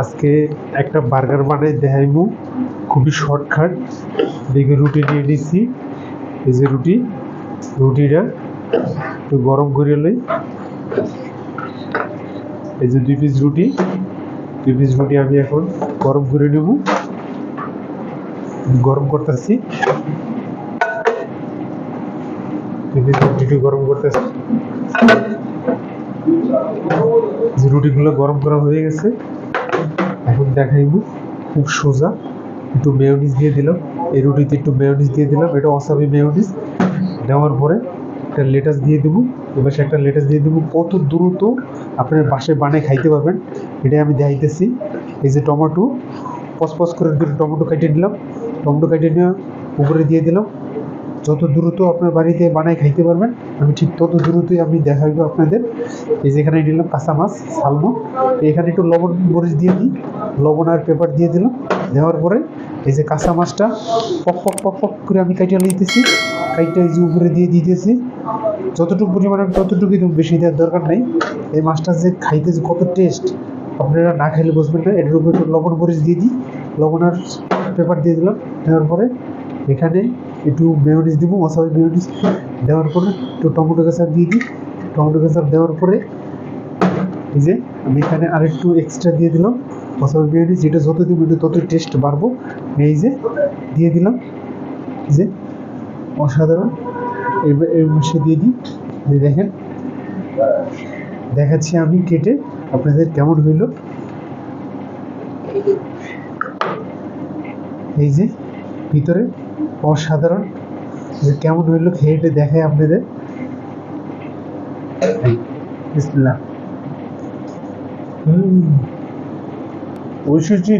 আজকে একটা বার্গার বানাই দেখাইমু। খুবই শর্টকাট দেখে রুটি নিয়ে নিচ্ছি এই যে রুটি, রুটিটা একটু গরম করে লই। এই যে দুই পিস রুটি, দুই পিস রুটি আমি এখন গরম করে নেব। গরম করতেছি। দুই পিস রুটি গরম করতেছি। রুটিগুলো গরম করা হয়ে গেছে। এখন দেখাইব। খুব সোজা। একটু মেয়োনিজ দিয়ে দিলাম। এই রুটিতে একটু মেয়োনিজ দিয়ে দিলাম। এটা অসাবি মেয়োনিজ দেওয়ার পরে একটা লেটাস দিয়ে দেবো। এবার সে একটা লেটাস দিয়ে দেবো। কত দ্রুত আপনার বাসায় বানিয়ে খাইতে পারবেন। এটাই আমি দেখাইতেছি। এই যে টমেটো পসপস করে টমেটো কেটে নিলাম। টমেটো কেটে নিয়ে উপরে দিয়ে দিলাম। যত দ্রুত আপনার বাড়িতে বানায় খাইতে পারবেন, আমি ঠিক তত দ্রুতই আমি দেখাবো আপনাদের। এই যেখানে নিলাম কাঁচা মাছ সালমন এখানে একটু লবণ মরিচ দিয়ে দিই, লবণ আর পেপার দিয়ে দিলাম। দেওয়ার পরে এই যে কাঁচা মাছটা পক পক পক পক করে আমি কাইটা নিতেছি কাইটা এই যে উপরে দিয়ে দিতেছি। যতটুকু পরিমাণে ততটুকুই বেশি দেওয়ার দরকার নেই। এই মাছটা যে খাইতে যে কত টেস্ট আপনারা না খাইলে বুঝবেন না। এটার উপরে একটু লবণ মরিচ দিয়ে দিই, লবণ আর পেপার দিয়ে দিলাম। দেওয়ার পরে এখানে একটু মেয়োনিজ দিব মশলা মেয়োনিজ দেওয়ার পরে একটু টমেটো কেচাপ দিয়ে দিই। টমেটো কেচাপ দেওয়ার পরে এই যে আমি এখানে আরেকটু এক্সট্রা দিয়ে দিলাম মশলা মেয়োনিজ যেটা যত দিব একটু ততই টেস্ট বাড়বো। এই যে দিয়ে দিলাম, এই যে অসাধারণ। এর মধ্যে দিয়ে দিই, এই দেখেন। দেখাচ্ছি আমি কেটে আপনাদের কেমন হইল। এই যে ভিতরে অসাধারণ। যে কেমন হইল খেয়েটে দেখায় আপনাদের। ঐশ্বর্যি